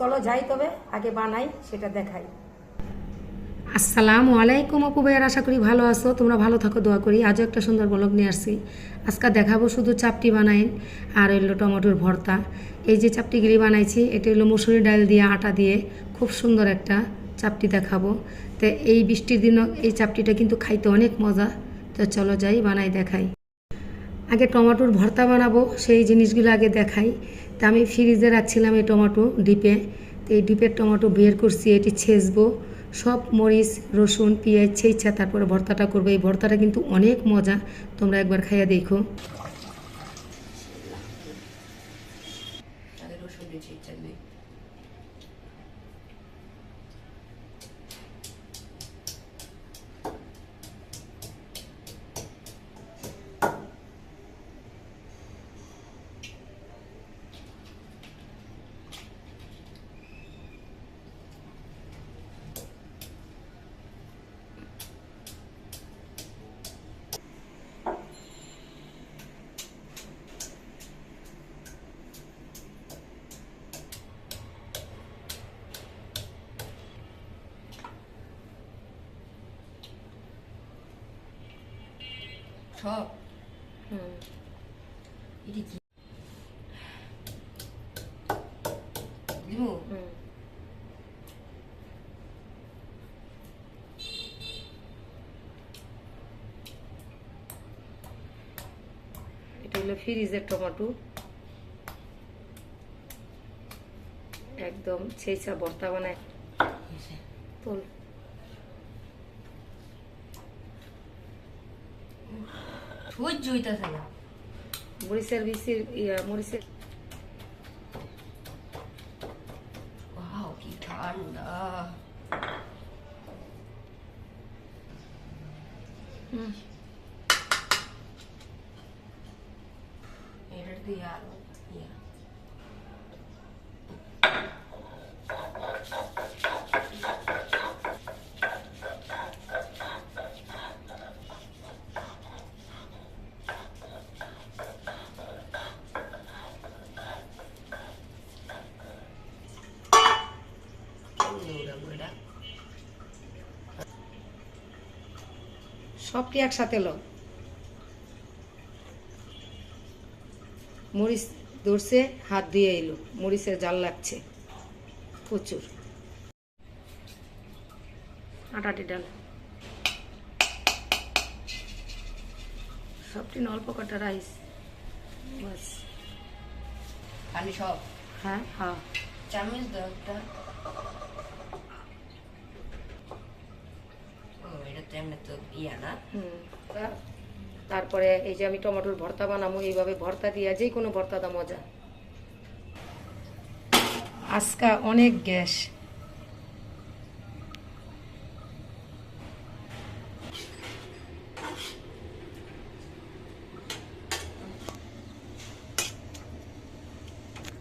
চলো যাই তবে, আগে বানাই, সেটা দেখাই। আসসালামু আলাইকুম আপু ভাইয়ার, আশা করি ভালো আছো। তোমরা ভালো থাকো, দোয়া করি। আজও একটা সুন্দর ব্লগ নিয়ে আসছি। আজকে দেখাবো শুধু চাপটি বানাই, আর হইল টমেটোর ভর্তা। এই যে চাপটিগুলি বানাইছি, এটা হলো মুসুরি ডাল দিয়ে আটা দিয়ে খুব সুন্দর একটা চাপটি দেখাবো। তো এই বৃষ্টির দিনও এই চাপটিটা কিন্তু খাইতে অনেক মজা। তো চলো যাই, বানাই, দেখাই। আগে টমেটোর ভর্তা বানাবো, সেই জিনিসগুলো আগে দেখাই। তা আমি ফ্রিজে রাখছিলাম এই টমাটো ডিপে। তো এই ডিপের টমাটো বের করছি, এটি ছেঁচবো। সব মরিচ, রসুন, পেঁয়াজ, ছেঁচা, তারপরে ভর্তাটা করব। এই ভর্তাটা কিন্তু অনেক মজা। তোমরা একবার খাইয়া দেখো। সব এটি কি লিমু এটা হলো ফ্রিজের টমেটো একদম ছেঁচা ভর্তা বানায়। তোল। সহ্য হইতেছে না মরিচের বিচির ইয়া মরিচের ওয়াও কি ঠান্ডা হুম এটার দিয়ে আরও ইয়া কেমনে উড়াবো এটা? সবটি একসাথে লো মরিচ ধরছে হাত দিয়ে এলো। মরিচের জাল লাগছে। প্রচুর। আটাটি ডাল। সবটি না অল্প কটা রাইস। বাস। পানি সব? হ্যাঁ হ্যাঁ। চামচ দাও একটা ও এটা তো এমনি তো ইয়া না। তারপরে এই যে আমি টমেটোর ভর্তা বানাবো এইভাবে ভর্তা দিয়া যে কোনো ভর্তা দা মজা। আজকা অনেক গ্যাস।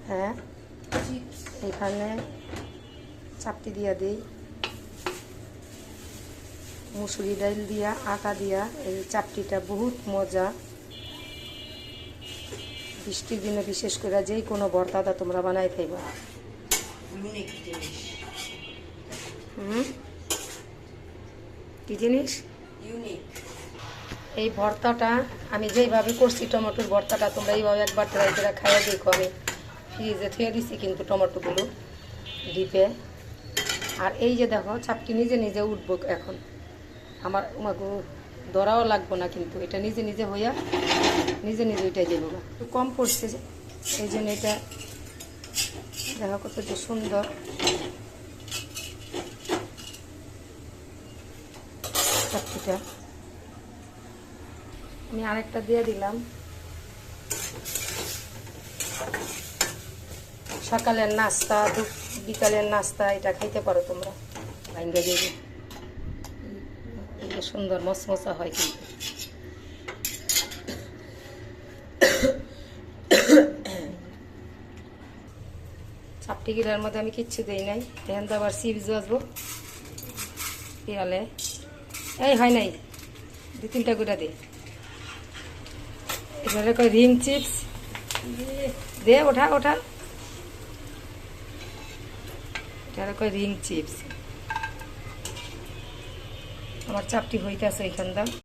হ্যাঁ এখানে চাপটি দিয়া দিই। মুসুরি ডাল দিয়া, আটা দিয়া, এই চাপটিটা বহুত মজা। বৃষ্টির দিনে বিশেষ করে যেই কোনো ভর্তাটা তোমরা বানাই খাইবা। হুম? কি জিনিস? এই ভর্তাটা, আমি যেইভাবে করছি টমেটোর ভর্তাটা, তোমরা এইভাবে একবার ট্রাই করে খাইয়ে দেখো আমি। ফ্রিজে থুয়ে দিছি কিন্তু টমেটোগুলো ডিপে। আর এই যে দেখো চাপটি নিজে নিজে উঠবো এখন। আমার আমাকে ধরাও লাগবো না কিন্তু এটা নিজে নিজে হইয়া নিজে নিজে ওইটাই দেবো একটু কম পড়ছে এই জন্য এটা দেখা কত যে সুন্দর। চাপটিটা আমি আরেকটা দিয়ে দিলাম। সকালের নাস্তা বিকালের নাস্তা এটা খাইতে পারো তোমরা। ভাঙ্গা দিয়ে দিই। এগুলো সুন্দর মশমশা হয় কিন্তু। চাপটি গিলার মধ্যে আমি কিচ্ছু দিই নাই। এখান তো আবার চিপস বাজবো। পিয়ালে এই হয় নাই। দু তিনটা গুঁড়া দে। এবারে কই রিং চিপস? দে, ওঠা ওঠা। এটা কয় রিং চিপস। আমার চাপটি হইতে আছে এখানটা